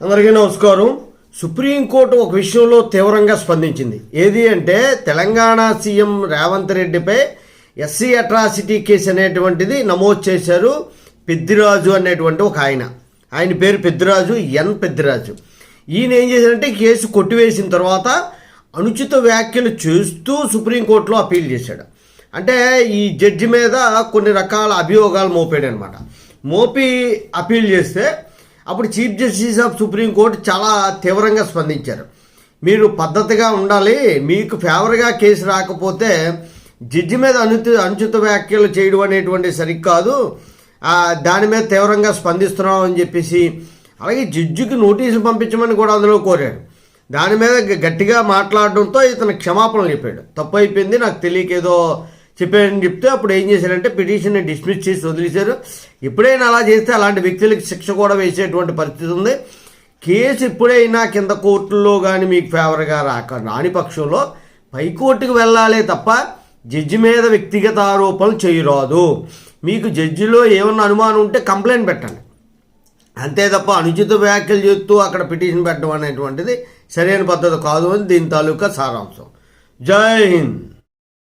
అందరికీ నమస్కారం. సుప్రీంకోర్టు ఒక విషయంలో తీవ్రంగా స్పందించింది. ఏది అంటే తెలంగాణ సీఎం రేవంత్ రెడ్డిపై ఎస్సీ అట్రాసిటీ కేసు అనేటువంటిది నమోదు చేశారు పెద్దిరాజు అనేటువంటి ఒక ఆయన. ఆయన పేరు పెద్దిరాజు ఎన్ పెద్దిరాజు. ఈయన ఏం చేశారంటే కేసు కొట్టివేసిన తర్వాత అనుచిత వ్యాఖ్యలు చేస్తూ సుప్రీంకోర్టులో అప్పీల్ చేశాడు. అంటే ఈ జడ్జి మీద కొన్ని రకాల అభియోగాలు మోపాడు అనమాట మోపి అప్పీల్ చేస్తే అప్పుడు చీఫ్ జస్టిస్ ఆఫ్ సుప్రీంకోర్టు చాలా తీవ్రంగా స్పందించారు. మీరు పద్ధతిగా ఉండాలి మీకు ఫేవర్గా కేసు రాకపోతే జడ్జి మీద అనుచిత అనుచిత వ్యాఖ్యలు చేయడం అనేటువంటి సరికాదు దాని మీద తీవ్రంగా స్పందిస్తున్నాం అని చెప్పేసి అలాగే జడ్జికి నోటీసు పంపించమని కూడా అందులో కోరాడు దాని మీద గట్టిగా మాట్లాడడంతో ఇతను క్షమాపణలు చెప్పాడు. తప్పు అయిపోయింది నాకు తెలియకేదో చెప్పారని చెప్తే అప్పుడు ఏం చేశారంటే పిటిషన్ని డిస్మిస్ చేసి వదిలేశారు. ఎప్పుడైనా అలా చేస్తే అలాంటి వ్యక్తులకు శిక్ష కూడా వేసేటువంటి పరిస్థితి ఉంది. కేసు ఎప్పుడైనా కింద కోర్టుల్లో కానీ మీకు ఫేవర్గా రాక రాని పక్షంలో పైకోర్టుకు వెళ్ళాలే తప్ప జడ్జి మీద వ్యక్తిగత ఆరోపణలు చేయరాదు. మీకు జడ్జిలో ఏమన్నా అనుమానం ఉంటే కంప్లైంట్ పెట్టండి. అంతే తప్ప అనుచిత వ్యాఖ్యలు చేస్తూ అక్కడ పిటిషన్ పెట్టడం అనేటువంటిది సరైన పద్ధతి కాదు అని దీని తాలూకా సారాంశం. జై హింద్.